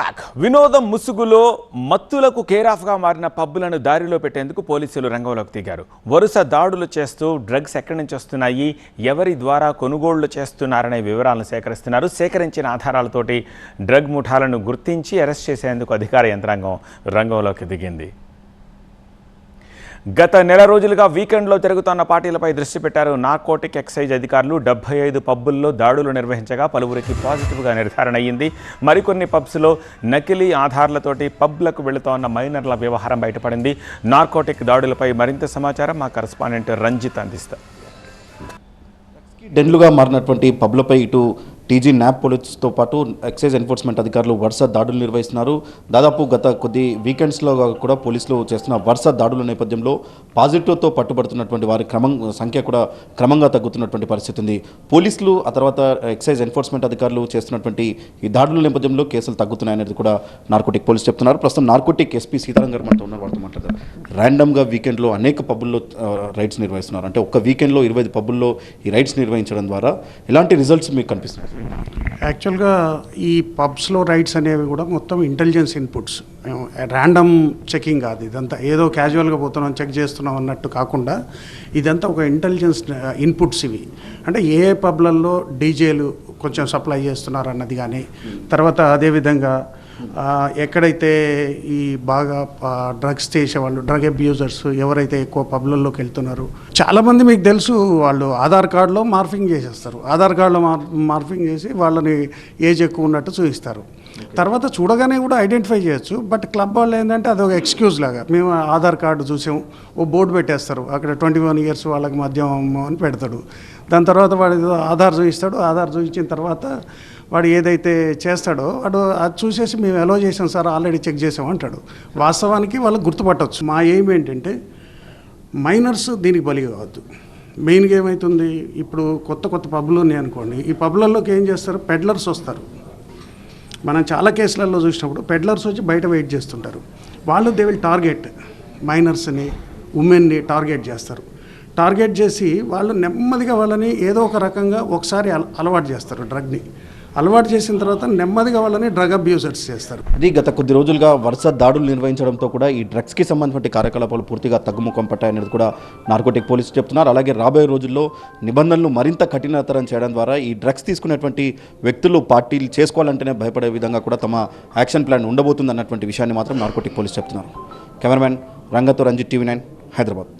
Back. వినోదం ముసుగులో మత్తులకు కేరాఫ్గా మారిన పబ్బులను దారిలో పెట్టేందుకు పోలీసులు రంగంలోకి దిగారు. వరుస దాడులు చేస్తూ డ్రగ్స్ ఎక్కడి నుంచి వస్తున్నాయి? ఎవరి ద్వారా కొనుగోళ్ళు చేస్తున్నారనే వివరాలను సేకరిస్తున్నారు. సేకరించిన ఆధారాలతోటి డ్రగ్ ముఠాలను గుర్తించి అరెస్ట్ చేసేందుకు అధికార యంత్రాంగం రంగంలోకి దిగింది. గత నెల రోజులుగా వీకెండ్లో తిరుగుతున్న పార్టీలపై దృష్టి పెట్టారు. నార్కోటిక్ ఎక్సైజ్ అధికారులు డెబ్బై ఐదు పబ్బుల్లో దాడులు నిర్వహించగా పలువురికి పాజిటివ్గా నిర్ధారణ అయ్యింది. మరికొన్ని పబ్స్లో నకిలీ ఆధార్లతోటి పబ్లకు వెళుతోన్న మైనర్ల వ్యవహారం బయటపడింది. నార్కోటిక్ దాడులపై మరింత సమాచారం మా కరస్పాండెంట్ రంజిత్ అందిస్తారు. డెన్లుగా మారినటువంటి పబ్లపై ఇటు టీజీ న్యాప్ పోలీసుతో పాటు ఎక్సైజ్ ఎన్ఫోర్స్మెంట్ అధికారులు వరుస దాడులు నిర్వహిస్తున్నారు. దాదాపు గత కొద్ది వీకెండ్స్లో కూడా పోలీసులు చేస్తున్న వరుస దాడుల నేపథ్యంలో పాజిటివ్తో పట్టుబడుతున్నటువంటి వారి క్రమం సంఖ్య కూడా క్రమంగా తగ్గుతున్నటువంటి పరిస్థితి ఉంది. పోలీసులు ఆ తర్వాత ఎక్సైజ్ ఎన్ఫోర్స్మెంట్ అధికారులు చేస్తున్నటువంటి ఈ దాడుల నేపథ్యంలో కేసులు తగ్గుతున్నాయనేది కూడా నార్కోటిక్ పోలీసు చెప్తున్నారు. ప్రస్తుతం నార్కోటిక్ ఎస్పీ సీతారాం గారు మనతో ఉన్నారు వారితో మాట్లాడతారు ర్యాండమ్గా వీకెండ్లో అనేక పబ్బుల్లో రైడ్స్ నిర్వహిస్తున్నారు. అంటే ఒక్క వీకెండ్లో ఇరవై పబ్బుల్లో ఈ రైడ్స్ నిర్వహించడం ద్వారా ఎలాంటి రిజల్ట్స్ మీకు కనిపిస్తున్నాయి? యాక్చువల్గా ఈ పబ్స్లో రైడ్స్ అనేవి కూడా మొత్తం ఇంటెలిజెన్స్ ఇన్పుట్స్. మేము ర్యాండమ్ చెకింగ్ కాదు ఇదంతా ఏదో క్యాజువల్గా పోతున్నాం చెక్ చేస్తున్నాం అన్నట్టు కాకుండా ఇదంతా ఒక ఇంటెలిజెన్స్ ఇన్పుట్స్ ఇవి. అంటే ఏ పబ్లలో డీజేలు కొంచెం సప్లై చేస్తున్నారు అన్నది కానీ తర్వాత అదేవిధంగా ఎక్కడైతే ఈ బాగా డ్రగ్స్ చేసేవాళ్ళు డ్రగ్ అబ్యూజర్స్ ఎవరైతే ఎక్కువ పబ్లల్లోకి వెళ్తున్నారు చాలామంది మీకు తెలుసు వాళ్ళు ఆధార్ కార్డులో మార్ఫింగ్ చేసేస్తారు. ఆధార్ కార్డులో మార్ మార్ఫింగ్ చేసి వాళ్ళని ఏజ్ ఎక్కువ ఉన్నట్టు చూపిస్తారు. తర్వాత చూడగానే కూడా ఐడెంటిఫై చేయొచ్చు బట్ క్లబ్ వాళ్ళు ఏంటంటే అది ఒక ఎక్స్క్యూజ్ లాగా. మేము ఆధార్ కార్డు చూసాము ఓ బోర్డు పెట్టేస్తారు అక్కడ ట్వంటీ వన్ ఇయర్స్ వాళ్ళకి మద్యం అని పెడతాడు. దాని తర్వాత వాడు ఆధార్ చూపిస్తాడు ఆధార్ చూపించిన తర్వాత వాడు ఏదైతే చేస్తాడో వాడు అది చూసేసి మేము ఎలో చేసాం సార్ ఆల్రెడీ చెక్ చేసాం అంటాడు. వాస్తవానికి వాళ్ళు గుర్తుపట్టవచ్చు మా ఎయిమ్ ఏంటంటే మైనర్స్ దీనికి బలి కావద్దు. మెయిన్గా ఏమవుతుంది ఇప్పుడు కొత్త కొత్త పబ్లు ఉన్నాయి అనుకోండి. ఈ పబ్లలోకి ఏం చేస్తారు? పెడ్లర్స్ వస్తారు. మనం చాలా కేసులలో చూసినప్పుడు పెడ్లర్స్ వచ్చి బయట వెయిట్ చేస్తుంటారు. వాళ్ళు దే విల్ టార్గెట్ మైనర్స్ని ఉమెన్ని టార్గెట్ చేస్తారు. టార్గెట్ చేసి వాళ్ళు నెమ్మదిగా వాళ్ళని ఏదో ఒక రకంగా ఒకసారి అల- అలవాటు చేస్తారు డ్రగ్ని. అలవాటు చేసిన తర్వాత నెమ్మదిగా వాళ్ళని డ్రగ్ అబ్యూజర్స్ చేస్తారు. అది గత కొద్ది రోజులుగా వరుస దాడులు నిర్వహించడంతో కూడా ఈ డ్రగ్స్కి సంబంధించిన కార్యకలాపాలు పూర్తిగా తగ్గుముఖం పట్టాయనేది కూడా నార్కోటిక్ పోలీసులు చెప్తున్నారు. అలాగే రాబోయే రోజుల్లో నిబంధనలు మరింత కఠినతరం చేయడం ద్వారా ఈ డ్రగ్స్ తీసుకునేటువంటి వ్యక్తులు పార్టీలు చేసుకోవాలంటేనే భయపడే విధంగా కూడా తమ యాక్షన్ ప్లాన్ ఉండబోతుంది అన్నటువంటి విషయాన్ని మాత్రం నార్కోటిక్ పోలీసు చెప్తున్నారు. కెమెరామెన్ రంగతో రంజిత్ టీవీ నైన్ హైదరాబాద్.